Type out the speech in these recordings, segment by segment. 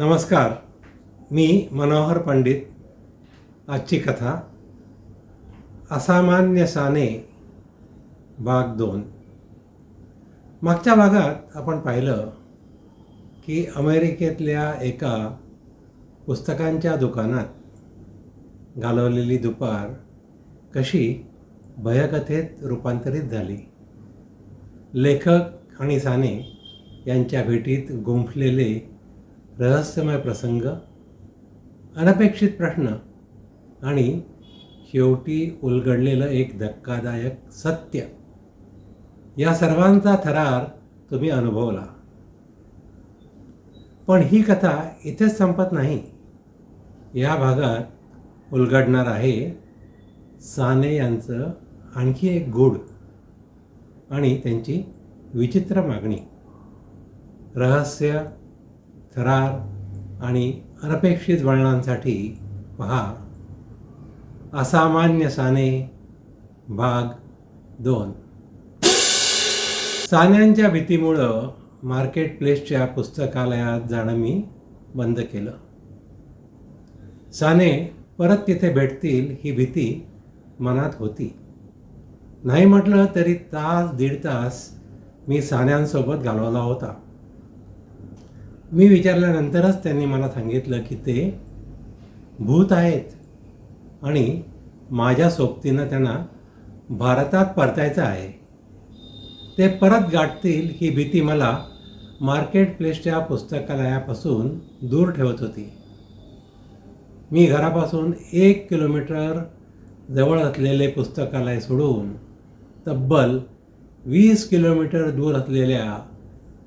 नमस्कार. मी मनोहर पंडित. आजची कथा असामान्य साने भाग दोन. मागच्या भागात आपण पाहिलं की अमेरिकेतल्या एका पुस्तकांच्या दुकानात घालवलेली दुपार कशी भयकथेत रूपांतरित झाली. लेखक आणि साने यांच्या भेटीत गुंफलेले रहस्यमय प्रसंग अनपेक्षित प्रश्न आणि शेवटी उलगडलेलं एक धक्कादायक सत्य. या सर्वांचा थरार तुम्ही अनुभवला. पण ही कथा इथेच संपत नाही. या भागात उलगडणार आहे साने यांचं आणखी एक गूढ आणि त्यांची विचित्र मागणी. रहस्य करार आणि अनपेक्षित वळणांसाठी पहा. असामान्य साने भाग दोन. सान्यांच्या भीतीमुळं मार्केट प्लेसच्या पुस्तकालयात जाणं मी बंद केलं. साने परत तिथे भेटतील ही भीती मनात होती. नाही म्हटलं तरी तास दीड तास मी सान्यांसोबत घालवला होता. मी विचारल्यानंतरच त्यांनी मला सांगितलं की ते भूत आहेत. आणि माझ्या सोबतीनं त्यांना भारतात परतायचं आहे. ते परत गाठतील ही भीती मला मार्केट प्लेसच्या पुस्तकालयापासून दूर ठेवत होती. मी घरापासून एक किलोमीटर जवळ असलेले पुस्तकालय सोडून तब्बल वीस किलोमीटर दूर असलेल्या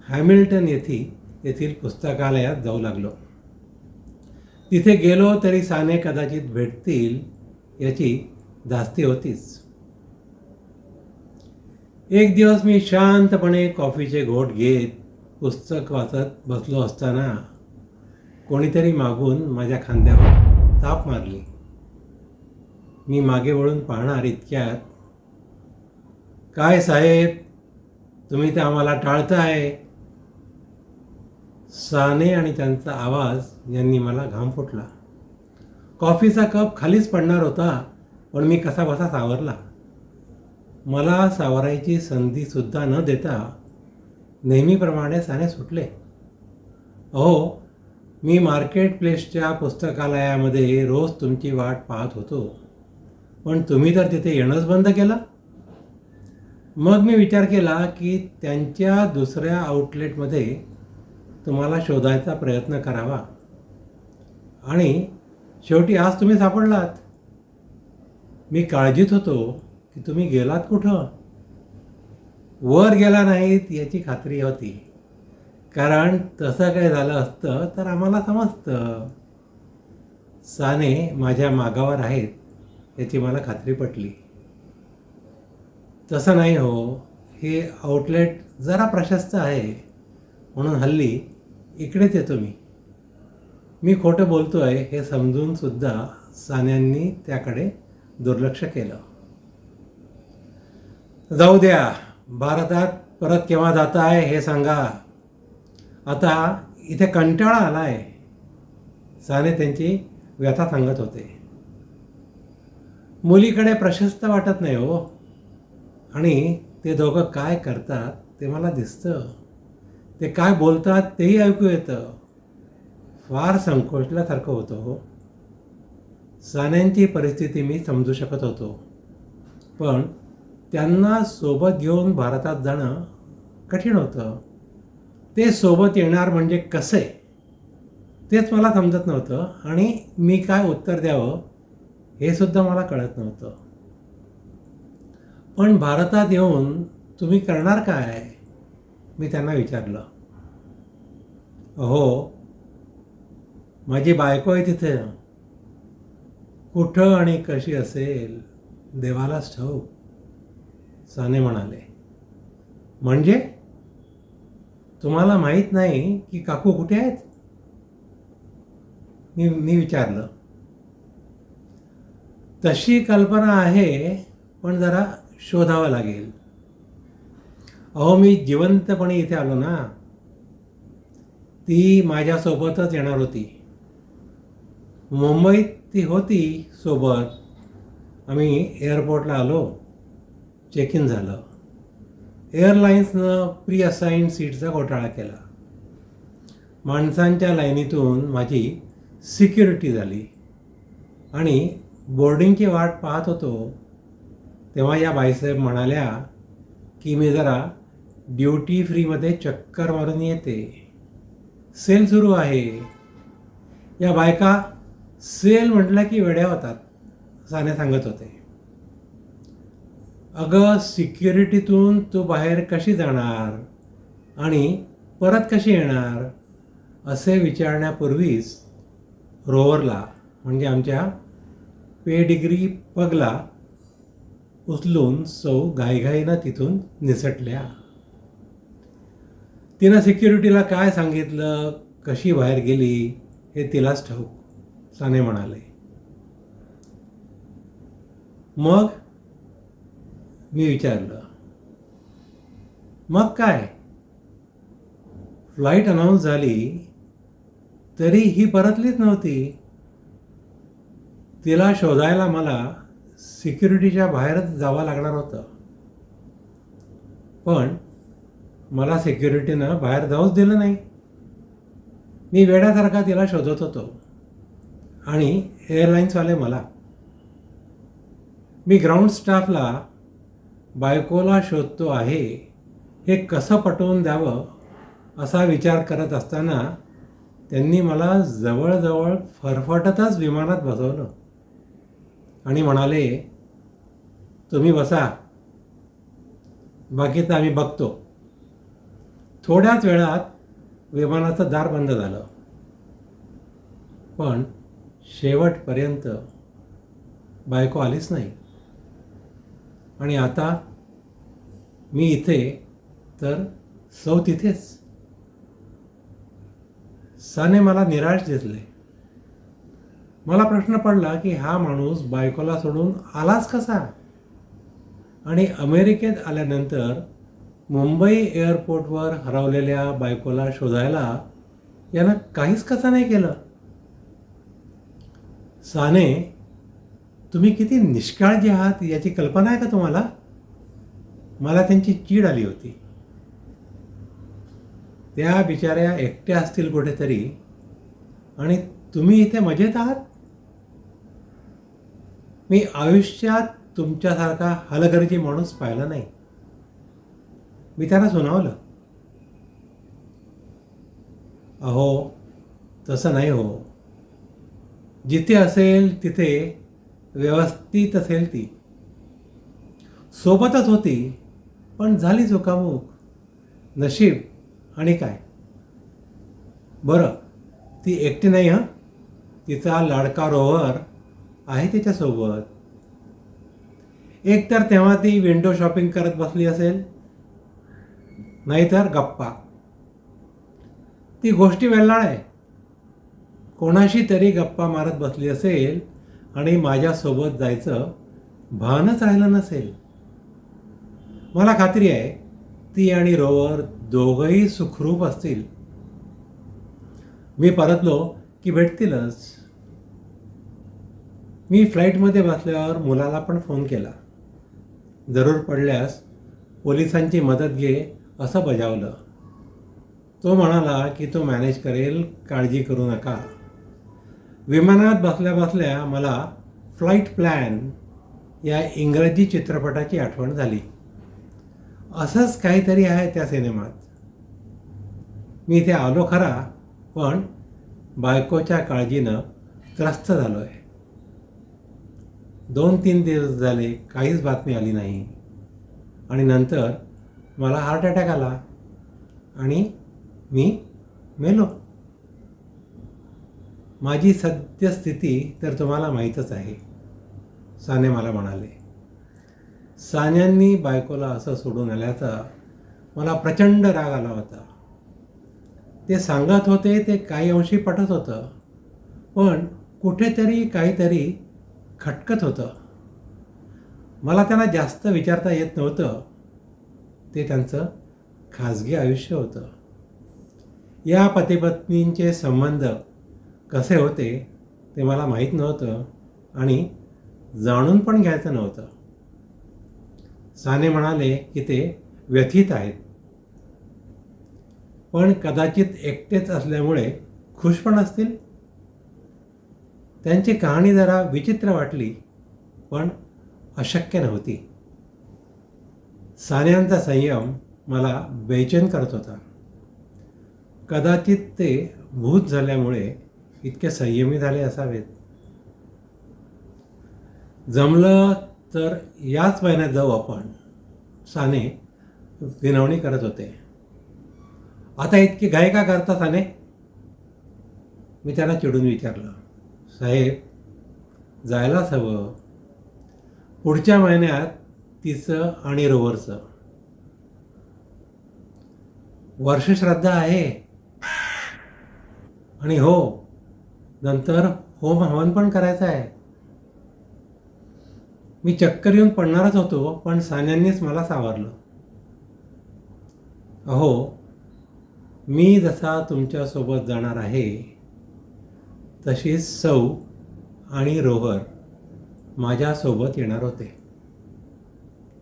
हॅमिल्टन येथी येथील पुस्तकालयात जाऊ लागलो. तिथे गेलो तरी साने कदाचित भेटतील याची धास्ती होतीच. एक दिवस मी शांतपणे कॉफीचे घोट घेत पुस्तक वाचत बसलो असताना कोणीतरी मागून माझ्या खांद्यावर ताप मारली. मी मागे वळून पाहणार इतक्यात काय साहेब तुम्ही तर आम्हाला टाळताय. साने आणि त्यांचा आवाज यांनी मला घाम फुटला. कॉफीचा कप खालीच पडणार होता पण मी कसा बसा सावरला. मला सावरायची संधीसुद्धा न देता नेहमीप्रमाणे साने सुटले. अहो मी मार्केट प्लेसच्या पुस्तकालयामध्ये रोज तुमची वाट पाहत होतो पण तुम्ही तर तिथे येणंच बंद केलं? मग मी विचार केला की त्यांच्या दुसऱ्या आउटलेटमध्ये तुम्हाला शोधायचा प्रयत्न करावा. आणि शेवटी आज तुम्ही सापडलात. मी काळजीत होतो की तुम्ही गेलात कुठं? वर गेला नाहीत याची खात्री होती. कारण तसं काय झालं असतं तर आम्हाला समजतं. साने माझ्या मागावर आहेत याची मला खात्री पटली. तसं नाही हो हे आउटलेट जरा प्रशस्त आहे. म्हणून हल्ली इकडेच येतो मी. मी खोटं बोलतो आहे हे समजून सुद्धा सान्यांनी त्याकडे दुर्लक्ष केलं. जाऊ द्या भारतात परत केव्हा जात आहे हे सांगा. आता इथे कंटाळा आला आहे साने त्यांची व्यथा सांगत होते. मुलीकडे प्रशस्त वाटत नाही हो. आणि ते दोघं काय करतात ते मला दिसतं. ते काय बोलतात तेही ऐकू येतं. फार संकोचल्यासारखं होतं हो. सान्यांची परिस्थिती मी समजू शकत होतो. पण त्यांना सोबत घेऊन भारतात जाणं कठीण होतं. ते सोबत येणार म्हणजे कसे? तेच मला समजत नव्हतं आणि मी काय उत्तर द्यावं हे सुद्धा मला कळत नव्हतं. पण भारतात येऊन तुम्ही करणार काय? मी त्यांना विचारलं. हो. माझी बायको आहे तिथे. कुठं आणि कशी असेल देवालाच ठाऊक. साने म्हणाले म्हणजे? तुम्हाला माहीत नाही की काकू कुठे आहेत? मी मी विचारलं. तशी कल्पना आहे पण जरा शोधावं लागेल. अहो मी जिवंतपणे इथे आलो ना ती माझ्यासोबतच येणार होती. मुंबईत ती होती सोबत. आम्ही एअरपोर्टला आलो. चेक इन झालं. एअरलाईन्सनं प्री असाईन सीटचा घोटाळा केला. माणसांच्या लाईनीतून माझी सिक्युरिटी झाली. आणि बोर्डिंगची वाट पाहत होतो तेव्हा या बाईसाहेब म्हणाल्या की मी जरा ड्युटी फ्रीमध्ये चक्कर मारून येते. सेल सुरू आहे. या बायका सेल म्हटलं की वेड्या होतात साने सांगत होते. अगं सिक्युरिटीतून तू बाहेर कशी जाणार आणि परत कशी येणार असे विचारण्यापूर्वीच रोवरला म्हणजे आमच्या पेडिग्री पगला उचलून सौ घाईघाईनं तिथून निसटल्या. तिनं सिक्युरिटीला काय सांगितलं? कशी बाहेर गेली? हे तिलाच ठाऊक. साने म्हणाले. मग? मी विचारलं. मग काय? फ्लाईट अनाऊन्स झाली तरी ही परतलीच नव्हती. तिला शोधायला मला सिक्युरिटीच्या बाहेरच जावं लागणार होतं. पण मला सिक्युरिटीनं बाहेर जाऊच दिलं नाही. मी वेड्यासारखा तिला शोधत होतो. आणि एअरलाईन्सवाले मला मी ग्राउंड स्टाफला बायकोला शोधतो आहे. हे कसं पटवून द्यावं? असा विचार करत असताना त्यांनी मला जवळजवळ फरफटतच विमानात बसवलं. आणि म्हणाले तुम्ही बसा. बाकीचं आम्ही बघतो. थोड्याच वेळात विमानाचं दार बंद झालं. पण शेवटपर्यंत बायको आलीच नाही. आणि आता मी इथे तर सौ तिथेच. साने मला निराश दिसले. मला प्रश्न पडला की हा माणूस बायकोला सोडून आलाच कसा? आणि अमेरिकेत आल्यानंतर मुंबई एअरपोर्टवर हरवलेल्या बायकोला शोधायला यानं काहीच कसं नाही केलं? साने तुम्ही किती निष्काळजी आहात याची कल्पना आहे का तुम्हाला? मला त्यांची चीड आली होती. त्या बिचाऱ्या एकट्या असतील कुठेतरी आणि तुम्ही इथे मजेत आहात? मी आयुष्यात तुमच्यासारखा हलगर्जी माणूस पाहिला नाही. मी त्यांना सुनावलं. अहो तसं नाही हो. जिथे असेल तिथे व्यवस्थित असेल ती. सोबतच होती पण झाली चुकामुक. नशीब आणि काय? बरं ती एकटी नाही हं? तिचा लाडका रोवर आहे तिच्यासोबत. एक तर तेव्हा ती विंडो शॉपिंग करत बसली असेल. नाहीतर गप्पा. ती गोष्टी वेल्लाळ आहे. कोणाशी तरी गप्पा मारत बसली असेल आणि माझ्यासोबत जायचं भानच राहिलं नसेल. मला खात्री आहे ती आणि रोवर दोघंही सुखरूप असतील. मी परतलो की भेटतीलच. मी फ्लाईटमध्ये बसल्यावर मुलाला पण फोन केला. जरूर पडल्यास पोलिसांची मदत घे असं बजावलं. तो म्हणाला की तो मॅनेज करेल काळजी करू नका. विमानात बसल्या बसल्या मला फ्लाईट प्लॅन या इंग्रजी चित्रपटाची आठवण झाली. असंच काहीतरी आहे त्या सिनेमात. मी इथे आलो खरा पण बायकोच्या काळजीनं त्रस्त झालो आहे दोन तीन दिवस झाले काहीच बातमी आली नाही. आणि नंतर मला हार्ट अटॅक आला आणि मी मेलो. माझी सद्यस्थिती तर तुम्हाला माहीतच आहे साने मला म्हणाले. सान्यांनी बायकोला असं सोडून आल्याचा मला प्रचंड राग आला होता. ते सांगत होते ते काही अंशी पटत होतं पण कुठेतरी काहीतरी खटकत होतं. मला त्यांना जास्त विचारता येत नव्हतं. ते त्यांचं खाजगी आयुष्य होतं. या पतिपत्नींचे संबंध कसे होते ते मला माहीत नव्हतं आणि जाणून पण घ्यायचं नव्हतं. साने म्हणाले की ते व्यथित आहेत. पण कदाचित एकटेच असल्यामुळे खुश पण असतील? त्यांची कहाणी जरा विचित्र वाटली पण अशक्य नव्हती. सान्यांचा संयम मला बेचैन करत होता. कदाचित ते भूत झाल्यामुळे इतके संयमी झाले असावेत. जमलं तर याच महिन्यात जाऊ आपण साने विनवणी करत होते. आता इतकी घाई का करता साने? मी त्यांना चिडून विचारलं साहेब जायलाच हवं. पुढच्या महिन्यात तिचं आणि रोवरचं. वर्षश्रद्धा आहे. आणि हो नंतर होम हवन पण करायचं आहे. मी चक्कर येऊन पडणारच होतो पण सान्यांनीच मला सावरलं. अहो मी जसा तुमच्यासोबत जाणार आहे तशी सौ आणि रोहर माझ्यासोबत येणार होते.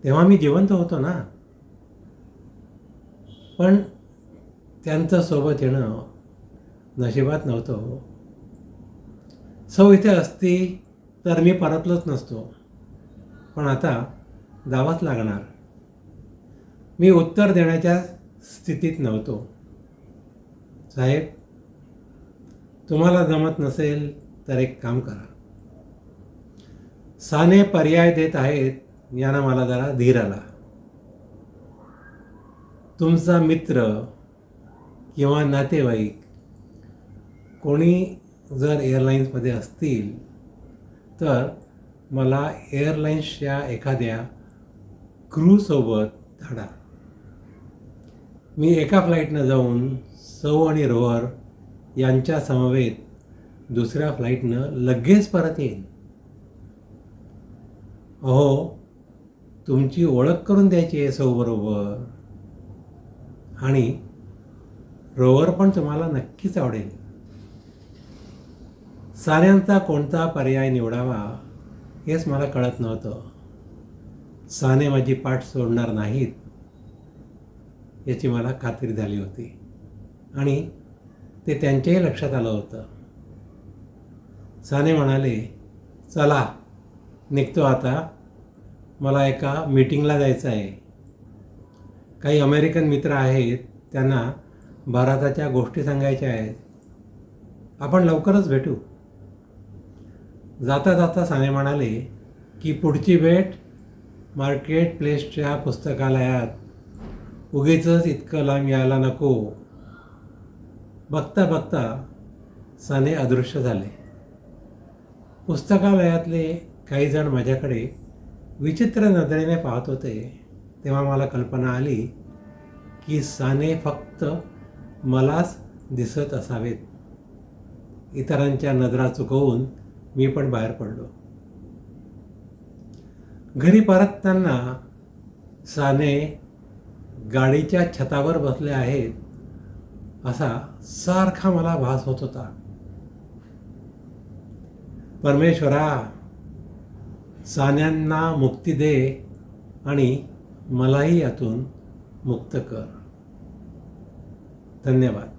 तेव्हा मी जिवंत होतो ना. पण त्यांचं सोबत येणं नशिबात नव्हतं हो. सौ इथे असती तर मी परतलोच नसतो. पण आता जावंच लागणार. मी उत्तर देण्याच्या स्थितीत नव्हतो. साहेब तुम्हाला जमत नसेल तर एक काम करा. साने पर्याय देत आहेत यानं मला जरा धीर आला. तुमचा मित्र किंवा नातेवाईक कोणी जर एअरलाईन्समध्ये असतील तर मला एअरलाईन्सच्या एखाद्या क्रूसोबत धाडा. मी एका फ्लाईटनं जाऊन सौ आणि रोहर यांच्या समवेत दुसऱ्या फ्लाईटनं लगेच परत येईन. अहो तुमची ओळख करून द्यायची आहे सौबरोबर आणि रोवर पण तुम्हाला नक्कीच आवडेल. साऱ्यांचा कोणता पर्याय निवडावा हेच मला कळत नव्हतं. साने माझी पाठ सोडणार नाहीत याची मला खात्री झाली होती. आणि ते त्यांच्याही लक्षात आलं होतं. साने म्हणाले चला निघतो आता. मला एका मीटिंगला जायचं आहे. काही अमेरिकन मित्र आहेत त्यांना भारताच्या गोष्टी सांगायच्या आहेत. आपण लवकरच भेटू. जाता जाता साने म्हणाले की पुढची भेट मार्केट प्लेसच्या पुस्तकालयात. उगीच इतकं लांब यायला नको. बघता बघता साने अदृश्य झाले. पुस्तकालयातले काही जण माझ्याकडे विचित्र नजरेने पाहत होते. तेव्हा मला कल्पना आली की साने फक्त मलाच दिसत असावेत. इतरांच्या नजरा चुकवून मी पण बाहेर पडलो. घरी परतताना साने गाडीच्या छतावर बसले आहेत असा सारखा मला भास होत होता. परमेश्वरा सान्यांना मुक्ती दे आणि मलाही यातून मुक्त कर. धन्यवाद.